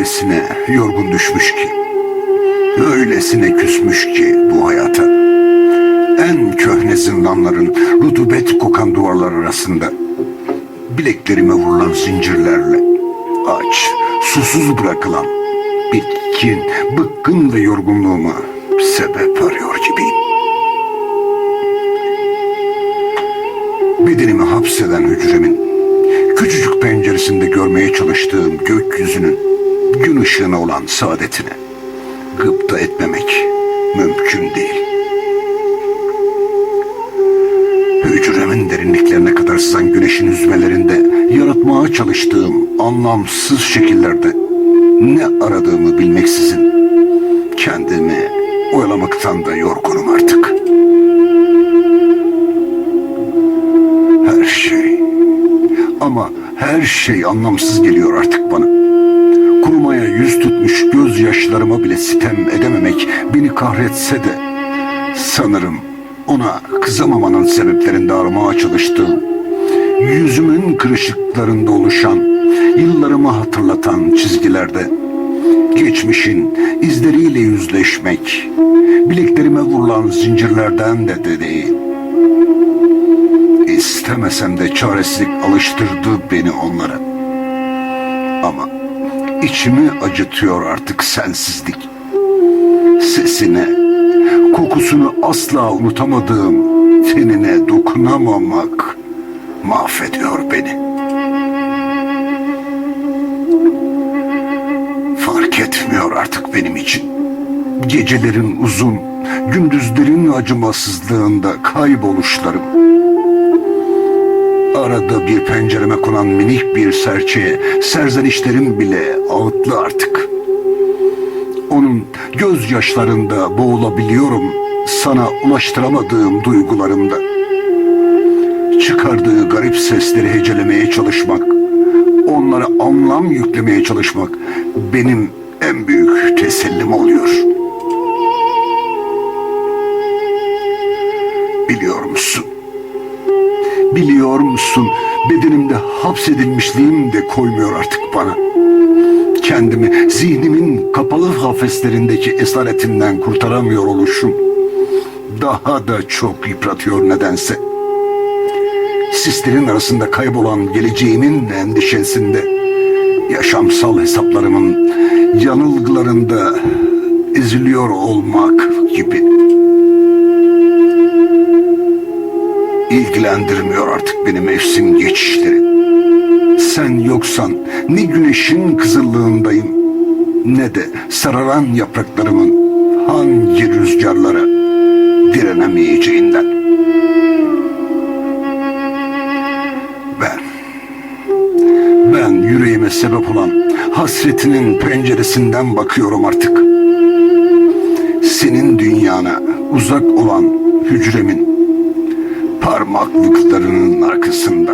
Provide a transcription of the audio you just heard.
Öylesine yorgun düşmüş ki, öylesine küsmüş ki bu hayata. En köhne zindanların rutubet kokan duvarlar arasında bileklerime vurulan zincirlerle aç, susuz bırakılan bitkin, bıkkın ve yorgunluğuma sebep arıyor gibiyim. Bedenimi hapseden hücremin küçücük penceresinde görmeye çalıştığım gökyüzünün gün ışığına olan saadetine gıpta etmemek mümkün değil. Hücremin derinliklerine kadar sızan güneşin üzmelerinde yaratmaya çalıştığım anlamsız şekillerde ne aradığımı bilmeksizin kendimi oyalamaktan da yorgunum artık. Ama her şey anlamsız geliyor artık bana. Kurumaya yüz tutmuş gözyaşlarıma bile sitem edememek beni kahretse de sanırım ona kızamamanın sebeplerinde aramaya çalıştığım yüzümün kırışıklarında oluşan yıllarımı hatırlatan çizgilerde geçmişin izleriyle yüzleşmek bileklerime vurulan zincirlerden de, de değil İstemesem de çaresizlik alıştırdı beni onlara. Ama içimi acıtıyor artık sensizlik. Sesine, kokusunu asla unutamadığım tenine dokunamamak mahvediyor beni. Fark etmiyor artık benim için. Gecelerin uzun, gündüzlerin acımasızlığında kayboluşlarım. Arada bir pencereme konan minik bir serçeye serzenişlerim bile ağıtlı artık. Onun gözyaşlarında boğulabiliyorum sana ulaştıramadığım duygularımda. Çıkardığı garip sesleri hecelemeye çalışmak, onlara anlam yüklemeye çalışmak benim en büyük tesellim oluyor. Biliyor musun? Biliyor musun bedenimde hapsedilmişliğim de koymuyor artık bana. Kendimi zihnimin kapalı kafeslerindeki esaretinden kurtaramıyor oluşum. Daha da çok yıpratıyor nedense. Sislerin arasında kaybolan geleceğimin endişesinde, yaşamsal hesaplarımın yanılgılarında eziliyor olmak gibi. İlgilendirmiyor artık beni mevsim geçişleri. Sen yoksan ne güneşin kızıllığındayım ne de sararan yapraklarımın hangi rüzgarlara direnemeyeceğinden. Ben, ben yüreğime sebep olan hasretinin penceresinden bakıyorum artık. Senin dünyana uzak olan hücremin parmaklıklarının arkasında.